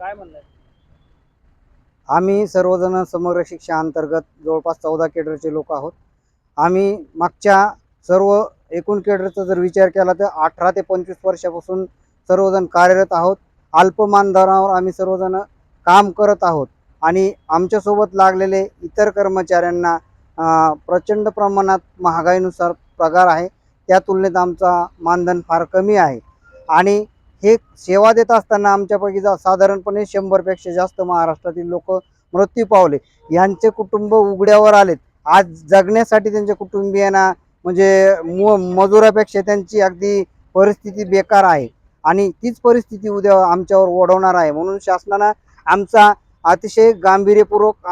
काय म्हणणं आम्ही सर्वजण समग्र शिक्षा अंतर्गत जवळपास चौदा केडरचे लोक आहोत. आम्ही मागच्या सर्व एकूण केडरचा जर विचार केला तर अठरा ते पंचवीस वर्षापासून सर्वजण कार्यरत आहोत. अल्पमानधारावर आम्ही सर्वजण काम करत आहोत. आणि आमच्यासोबत लागलेले इतर कर्मचाऱ्यांना प्रचंड प्रमाणात महागाईनुसार पगार आहे. त्या तुलनेत आमचा मानधन फार कमी आहे. आणि हे सेवा देत असताना आमच्यापैकी जा साधारणपणे शंभरपेक्षा जास्त महाराष्ट्रातील लोक मृत्यू पावले. यांचे कुटुंब उघड्यावर आलेत. आज जगण्यासाठी त्यांच्या कुटुंबियांना म्हणजे मु मजुरापेक्षा त्यांची अगदी परिस्थिती बेकार आहे. आणि तीच परिस्थिती उद्या आमच्यावर ओढवणार आहे. म्हणून शासनानं आमचा अतिशय गांभीर्यपूर्वक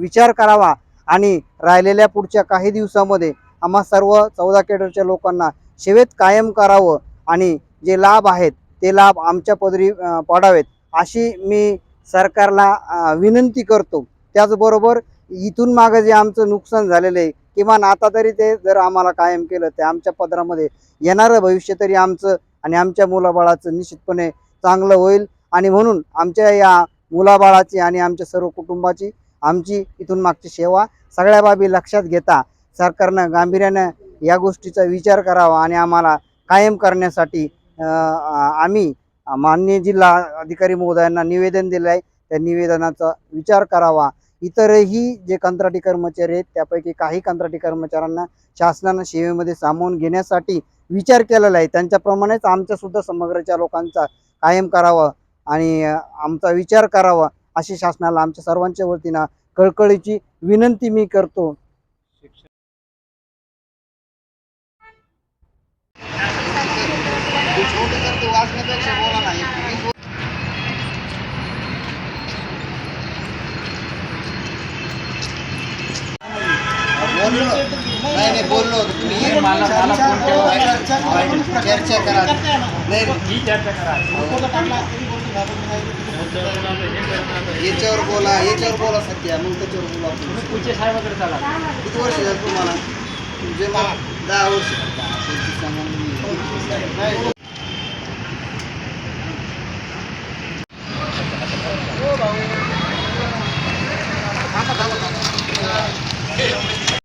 विचार करावा. आणि राहिलेल्या पुढच्या काही दिवसामध्ये आम्हा सर्व चौदा केडरच्या लोकांना सेवेत कायम करावं. आणि जे लाभ आहेत ते लाभ आमच्या पदरी पडावेत. अशी मी सरकारला विनंती करतो. त्याचबरोबर इथून मागं जे आमचं नुकसान झालेलं आहे किमान आता तरी ते जर आम्हाला कायम केलं ते आमच्या पदरामध्ये येणारं भविष्य तरी आमचं आणि आमच्या मुलाबाळाचं निश्चितपणे चांगलं होईल. आणि म्हणून आमच्या या मुलाबाळाची आणि आमच्या सर्व कुटुंबाची आमची इथून मागची सेवा सगळ्या बाबी लक्षात घेता सरकारनं गांभीर्यानं या गोष्टीचा विचार करावा आणि आम्हाला कायम करण्यासाठी आम्ही माननीय जिल्हा अधिकारी महोदयांना निवेदन दिलं आहे त्या निवेदनाचा विचार करावा. इतरही जे कंत्राटी कर्मचारी आहेत त्यापैकी काही कंत्राटी कर्मचाऱ्यांना शासनानं सेवेमध्ये सामावून घेण्यासाठी विचार केलेला आहे. त्यांच्याप्रमाणेच आमच्यासुद्धा समग्रच्या लोकांचा कायम करावा आणि आमचा विचार करावा अशी शासनाला आमच्या सर्वांच्या वतीनं कळकळीची विनंती मी करतो. नाही नाही बोललो तुम्ही चर्चा करा नाही ही चर्चा करा याच्यावर बोला याच्यावर बोला सध्या मग त्याच्यावर बोला. पुढचे साहेबाकडे चला. किती वर्ष झालं तुम्हाला? तुमचे मग दहा वर्ष.